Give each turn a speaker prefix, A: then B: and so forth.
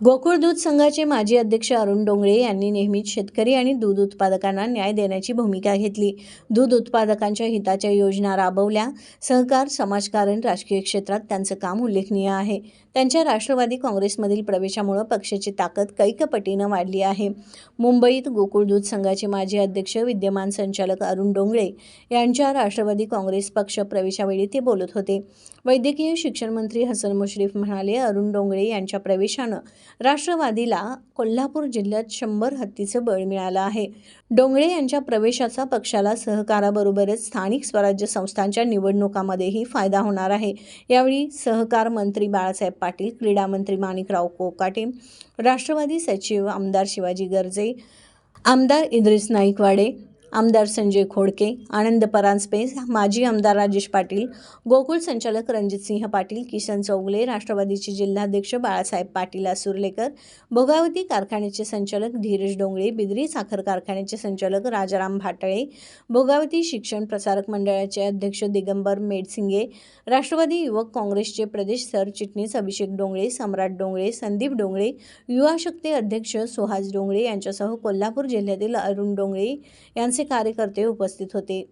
A: गोकुळ दूध संघाचे माजी अध्यक्ष अरुण डोंगळे यांनी नेहमीच शेतकरी आणि दूध उत्पादकांना न्याय देण्याची भूमिका घेतली. दूध उत्पादकांच्या हिताच्या योजना राबवल्या. सहकार समाजकारण राजकीय क्षेत्रात त्यांचं काम उल्लेखनीय आहे. त्यांच्या राष्ट्रवादी काँग्रेसमधील प्रवेशामुळे पक्षाची ताकद कैकपटीनं वाढली आहे. मुंबईत गोकुळ दूध संघाचे माजी अध्यक्ष विद्यमान संचालक अरुण डोंगळे यांच्या राष्ट्रवादी काँग्रेस पक्ष प्रवेशावेळी ते बोलत होते. वैद्यकीय शिक्षण मंत्री हसन मुश्रीफ म्हणाले अरुण डोंगळे यांच्या प्रवेशानं राष्ट्रवादीला कोल्हापूर जिल्ह्यात शंभर हत्तीचं बळ मिळालं आहे. डोंगळे यांच्या प्रवेशाचा पक्षाला सहकाराबरोबरच स्थानिक स्वराज्य संस्थांच्या निवडणुकामध्येही फायदा होणार आहे. यावेळी सहकार मंत्री बाळासाहेब पाटील क्रीडा मंत्री माणिकराव कोकाटे राष्ट्रवादी सचिव आमदार शिवाजी गर्जे आमदार इद्रिस नाईकवाडे आमदार संजय खोडके आनंद परांजपे माजी आमदार राजेश पाटील गोकुळ संचालक रणजितसिंह पाटील किशन चौगले राष्ट्रवादीचे जिल्हाध्यक्ष बाळासाहेब पाटील आसुर्लेकर भोगावती कारखान्याचे संचालक धीरज डोंगळे बिद्री साखर कारखान्याचे संचालक राजाराम भाटळे भोगावती शिक्षण प्रसारक मंडळाचे अध्यक्ष दिगंबर मेडसिंगे राष्ट्रवादी युवक काँग्रेसचे प्रदेश सरचिटणीस अभिषेक डोंगळे सम्राट डोंगळे संदीप डोंगळे युवा शक्ती अध्यक्ष सुहास डोंगळे यांच्यासह कोल्हापूर जिल्ह्यातील अरुण डोंगळे यांचे कार्यकर्ते उपस्थित होते.